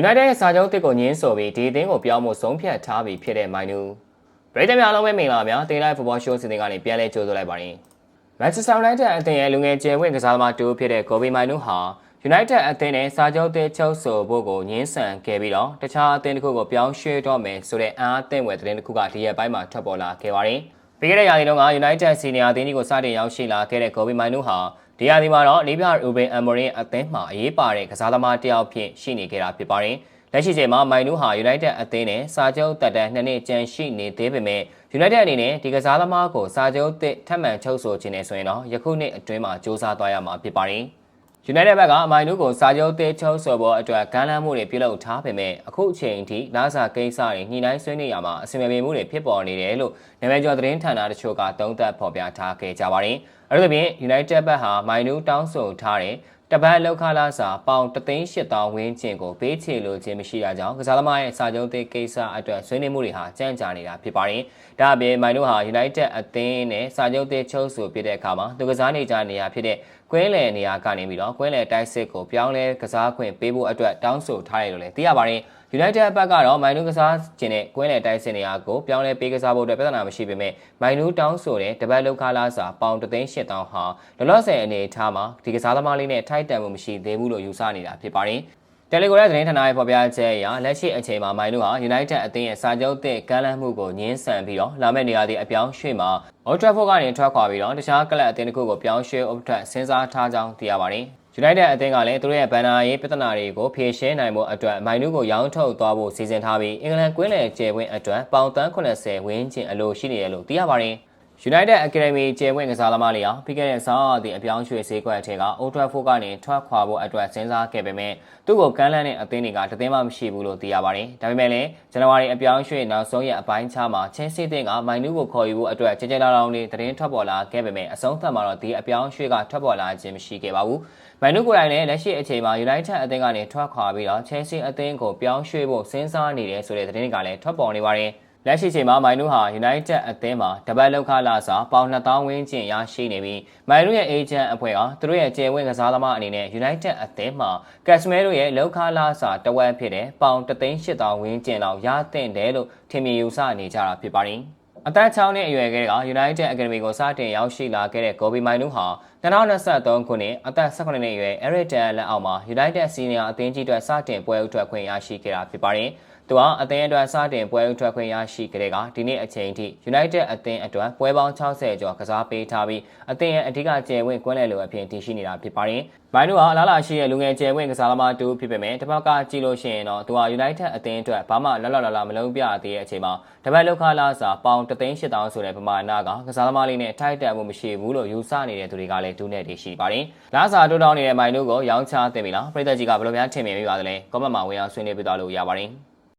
United ရဲ့စာချုပ်တစ်ကိုညင်းဆိုပြီးဒီအသင်းကိုပြောင်းဖို့ဆုံးဖြတ်ထားပြီးဖြစ်တဲ့မိုင်နူပရိသတ်များအားလုံးပဲမင်္ဂလာပါဗျာတင်လိုက် football show စီစဉ်ကနေပြန်လဲကြိုးဆိုလိုက်ပါရင် Manchester United အသင်းရဲ့လူငယ်ကျယ်ဝင့်ကစားသမားတူဖြစ်တဲ့ Kobe Mainu ဟာ United အသင်းနဲ့စာချုပ်တစ်ချုပ်ဆိုဖို့ကိုညှင်းဆန်ခဲ့ပြီးတော့တခြားအသင်းတစ်ခုကိုပြောင်းရွှေ့တော့မယ်ဆိုတဲ့အားအသင်းဝယ်သတင်းတစ်ခုကဒီရက်ပိုင်းမှာထွက်ပေါ်လာခဲ့ပါတယ် ပြီးခဲ့တဲ့ရာသီတုန်းက United Senior အသင်းကြီးကိုစတင်ရောက်ရှိလာခဲ့တဲ့ Kobe Mainu ဟာဒီရာသီမှာတော့နေပြ Ruben Amorim အသင်းမှာအရေးပါတဲ့ကစားသမားတစ်ယောက်ဖြစ်ရှိနေခဲ့တာဖြစ်ပါတယ်လက်ရှိချိန်မှာမိုင်နူးဟာ United အသင်းနဲ့စာချုပ်တက်တန်းနှစ်နှစ်ကျန်ရှိနေသေးပေမဲ့ United အနေနဲ့ဒီကစားသမားကိုစာချုပ်တစ်ထပ်မံချုပ်ဆိုခြင်းနဲ့ဆိုရင်တော့ယခုနှစ်အတွင်းမှာစ조사သွားရမှာဖြစ်ပါတယ်။ United ဘက်ကမိုင်နူးကိုစာချုပ်တစ်ချုပ်ဆိုဖို့အတွက်ကမ်းလှမ်းမှုတွေပြုလုပ်ထားပေမဲ့အခုအချိန်အထိလာစာကိစ္စတွေညှိနှိုင်းဆွေးနွေးရမှာအစီအမံပြေမှုတွေဖြစ်ပေါ်နေတယ်လို့နာမည်ကျော်သတင်းဌာနတချို့ကသုံးသပ်ဖော်ပြထားခဲ့ကြပါတယ်။အဲဒါပြင် United ဘက်ဟာမိုင်နူးတောင်းဆိုထားတဲ့ တပတ်လောက်ခလာစာပေါင်3,800ဝန်းကျင်ကိုပေးချေလိုခြင်းမရှိတာကြောင့်ကစားသမားရဲ့စာချုပ်သေးကိစ္စအတွက်ဆွေးနွေးမှုတွေဟာကြန့်ကြာနေတာဖြစ်ပါတယ်။ဒါအပြင်မိုင်တို့ဟာ United အသင်းနဲ့စာချုပ်သေးချုပ်ဆိုပြတဲ့အခါမှာသူကစားနေကြနေရဖြစ်တဲ့ကွင်းလယ်နေရာကနေပြီးတော့ကွင်းလယ်တိုက်စစ်ကိုပြောင်းလဲကစားခွင့်ပေးဖို့အတွက်တောင်းဆိုထားတယ်လို့လည်းသိရပါတယ်။ United ဘက်ကတော့မိုင်နူးကစားခြင်းနဲ့ကွင်းလယ်တိုက်စစ်နေရာကိုပြောင်းလဲပေးကစားဖို့အတွက်ပြဿနာမရှိပေမဲ့မိုင်နူးတောင်းဆိုတဲ့တပတ်လောက်ခလာစာပေါင်3,800ဟာလောလောဆယ်အနေအထားမှာဒီကစားသမားလေးနဲ့ထိုက်တန်မှုမရှိသေးဘူးလို့ယူဆနေတာဖြစ်ပါတယ်။တယ်လီဂရမ်သတင်းဌာနရဲ့ဖော်ပြချက်အရလက်ရှိအချိန်မှာမိုင်နူဟာ United အသင်းရဲ့စာချုပ်သစ်ကမ်းလှမ်းမှုကိုညှင်းဆန်ပြီးတော့လာမယ့်နေရာဒီအပြောင်းရွှေ့မှာ Old Trafford ကနေထွက်ခွာပြီးတော့တခြားကလပ်အသင်းတစ်ခုကိုပြောင်းရွှေ့ဥပဒေစဉ်းစားထားကြောင်းသိရပါတယ်။ United အသင်းကလည်းသူတို့ရဲ့ဘန်နာရေးပြဿနာတွေကိုဖြေရှင်းနိုင်ဖို့အတွက်မိုင်နူးကိုရောင်းထုတ်သွားဖို့စီစဉ်ထားပြီးအင်္ဂလန်ကွင်းလယ်ကျယ်ဝင့်အတွက်ပေါင်သန်း80ဝန်းကျင်အလိုရှိနေတယ်လို့သိရပါတယ်။ United Academy ကျယ်ဝင့်ကစားသမားလေးဟာပြီးခဲ့တဲ့ဆောင်းအသည့်အပြောင်းရွှေ့ဈေးကွက်အထက်က Old Trafford ကနေထွက်ခွာဖို့အတွက်စဉ်းစားခဲ့ပေမဲ့သူ့ကိုကမ်းလှမ်းတဲ့အသင်းတွေကတသိမ်းမှမရှိဘူးလို့သိရပါတယ်။ဒါပေမဲ့လည်းဇန်နဝါရီအပြောင်းရွှေ့နောက်ဆုံးရက်အပိုင်းခြားမှာ Chelsea တင်ကမိုင်နူးကိုခေါ်ယူဖို့အတွက်ကြကြလောင်လောင်လေးသတင်းထွက်ပေါ်လာခဲ့ပေမဲ့အဆုံးသတ်မှာတော့ဒီအပြောင်းရွှေ့ကထွက်ပေါ်လာခြင်းမရှိခဲ့ပါဘူး။မိုင်နူးကိုယ်တိုင်လည်းလက်ရှိအချိန်မှာ United အသင်းကနေထွက်ခွာပြီးတော့ Chelsea အသင်းကိုပြောင်းရွှေ့ဖို့စဉ်းစားနေတယ်ဆိုတဲ့သတင်းတွေကလည်းထွက်ပေါ်နေပါတယ်။ လက်ရှိချိန်မှာမိုင်နူးဟာ United အသင်းမှာတပတ်လောက်ခလာစာပေါင်2000ဝန်းကျင်ရရှိနေပြီးမိုင်နူးရဲ့ agent အဖွဲ့ကသူတို့ရဲ့ကျယ်ဝင့်ကစားသမားအနေနဲ့ United အသင်းမှာ Casemiro ရဲ့လောက်ခလာစာတဝက်ဖြစ်တဲ့ပေါင်3,800ဝန်းကျင်လောက်ရသင့်တယ်လို့ထင်မြင်ယူဆနေကြတာဖြစ်ပါတယ်။ အသက်6နှစ်အရွယ်ကလေးက United Academy ကိုစတင်ရောက်ရှိလာခဲ့တဲ့ Kobe Mainu ဟာ2023ခုနှစ်အသက်18နှစ်အရွယ် Eric Dyer လက်အောက်မှာ United Senior အသင်းကြီးအတွက်စတင်ပွဲဥထွက်ခွင့်ရရှိခဲ့တာဖြစ်ပါတယ်။သူဟာအသင်းအတွက်စတင်ပွဲဥထွက်ခွင့်ရရှိကြတဲ့ကဒီနေ့အချိန်ထိ United အသင်းအတွက်ပွဲပေါင်း60ကျော်ကစားပေးထားပြီးအသင်းရဲ့အဓိကကျယ်ဝင့်ကွင်းလယ်လိုအဖြစ်တည်ရှိနေတာဖြစ်ပါတယ်။မိုင်းတို့ဟာအလားလာရှိတဲ့လူငယ်ကျယ်ဝင့်ကစားသမားတူဖြစ်ပေမဲ့တစ်ဖက်ကကြည့်လို့ရှိရင်တော့သူဟာ United အသင်းအတွက်ဘာမှလလလလမလုံးပြသေးတဲ့အချိန်မှာတပတ်လောက်ခလာစာပေါင်3,800ဆိုတဲ့ပမာဏကကစားသမားလေးနဲ့ထိုက်တန်မှုမရှိဘူးလို့ယူဆနေတဲ့သူတွေကလည်းဒုနဲ့တည်ရှိပါတယ်။လာစာတိုးတောင်းနေတဲ့မိုင်းတို့ကိုရောင်းချသင့်ပြီလားပြည်သက်ကြီးကဘယ်လိုများထင်မြင်မိပါသလဲ။ကောမန့်မှာဝင်အောင်ဆွေးနွေးပြသွားလို့ရပါတယ်။